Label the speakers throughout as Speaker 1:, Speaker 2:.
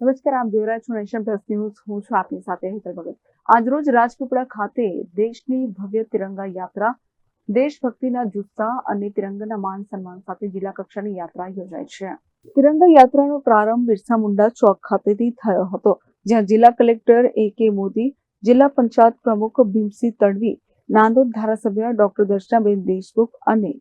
Speaker 1: નમસ્કાર, આપ જોઈ રહ્યા છો નેશન પ્લસ ન્યૂઝ. હું છું આપની સાથે હેતર ભગત. આજરોજ રાજપીપળા ખાતે દેશની ભવ્ય તિરંગા યાત્રા, દેશભક્તિના જુસ્સા અને તિરંગાના માન સન્માન સાથે જિલ્લા કક્ષાની યાત્રા યોજાય છે. તિરંગા યાત્રાનો પ્રારંભ બિરસા મુંડા ચોક ખાતેથી થયો હતો, જ્યાં જિલ્લા કલેક્ટર એ કે મોદી, જિલ્લા પંચાયત પ્રમુખ ભીમસિંહ તડવી, નાંદોદ ધારાસભ્ય ડોક્ટર દર્શનાબેન દેશમુખ અને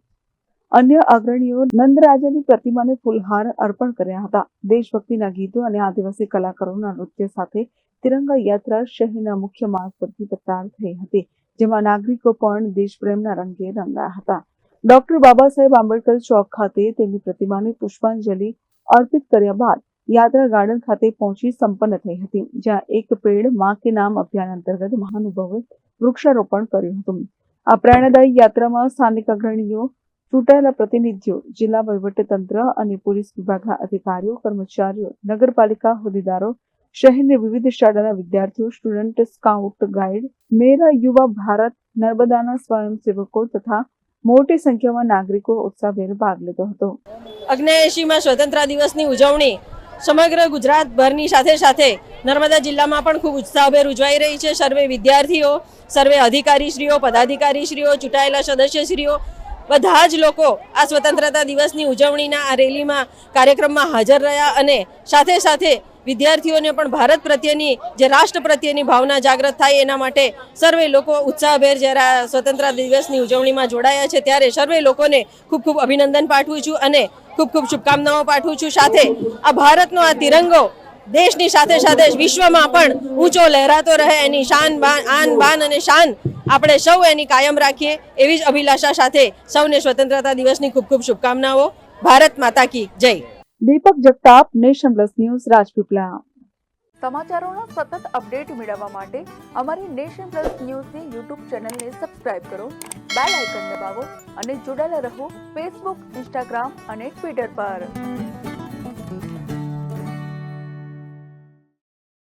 Speaker 1: અન્ય અગ્રણીઓ નંદરાજાની પ્રતિમાને ફૂલહાર અર્પણ કર્યા હતા. દેશભક્તિના ગીતો અને આદિવાસી કલાકારોના નૃત્ય સાથે તિરંગા યાત્રા શહેરના મુખ્ય માર્ગ પરથી પસાર થઈ હતી, જેમાં નાગરિકો પણ દેશપ્રેમના રંગે રંગાયા હતા. ડોક્ટર બાબા સાહેબ આંબેડકર ચોક ખાતે તેમની પ્રતિમાને પુષ્પાંજલિ અર્પિત કર્યા બાદ યાત્રા ગાર્ડન ખાતે પહોંચી સંપન્ન થઈ હતી, જ્યાં એક પેડમાં કે નામ અભિયાન અંતર્ગત મહાનુભાવે વૃક્ષારોપણ કર્યું હતું. આ પ્રેરણાદાયી યાત્રામાં સ્થાનિક અગ્રણીઓ ચૂંટાયેલા પ્રતિનિધિઓ, જિલ્લા વહીવટીતંત્ર અને પોલીસ વિભાગના અધિકારીઓ, કર્મચારીઓ, નગરપાલિકા હોદ્દેદારો, શહેરની વિવિધ શાળાના વિદ્યાર્થીઓ, સ્ટુડન્ટ સ્કાઉટ ગાઈડ મેરા યુવા, ભારત, નર્મદાના સ્વયંસેવકો તથા મોટી સંખ્યામાં નાગરિકો ઉત્સાહભેર ભાગ લીધો હતો.
Speaker 2: અગ્નેયશીમાં સ્વતંત્ર દિવસની ઉજવણી સમગ્ર ગુજરાતભરની સાથે સાથે નર્મદા જિલ્લામાં પણ ખૂબ ઉત્સાહભેર ઉજવાઈ રહી છે. સર્વે વિદ્યાર્થીઓ, સર્વે અધિકારીશ્રીઓ, પદાધિકારીશ્રીઓ, ચૂંટાયેલા સદસ્યશ્રીઓ બધા જ લોકો આ સ્વતંત્રતા દિવસની ઉજવણીના આ રેલીમાં, કાર્યક્રમમાં હાજર રહ્યા અને સાથે સાથે વિદ્યાર્થીઓને પણ ભારત પ્રત્યેની, જે રાષ્ટ્ર પ્રત્યેની ભાવના જાગૃત થાય એના માટે સર્વે લોકો ઉત્સાહભેર જ્યારે આ સ્વતંત્રતા દિવસની ઉજવણીમાં જોડાયા છે, ત્યારે સર્વે લોકોને ખૂબ ખૂબ અભિનંદન પાઠવું છું અને ખૂબ ખૂબ શુભકામનાઓ પાઠવું છું. સાથે આ ભારતનો આ તિરંગો દેશની સાથે સાથે વિશ્વમાં પણ ઊંચો લહેરાતો રહે એની શાન બાન આન બાન અને શાન આપણે સૌ એની કાયમ રાખીએ એવી જ અભિલાષા સાથે સૌને સ્વતંત્રતા દિવસની ખૂબ ખૂબ શુભકામનાઓ. ભારત માતા કી જય.
Speaker 1: Deepak Jagtap nation plus news Rajpipla
Speaker 3: સમાચારોનો સતત અપડેટ મેળવવા માટે અમારી નેશન પ્લસ ન્યૂઝની યુટ્યુબ ચેનલને સબસ્ક્રાઇબ કરો બેલ આઇકન દબાવો અને જોડાયેલા રહો ફેસબુક ઇન્સ્ટાગ્રામ અને ટ્વિટર પર.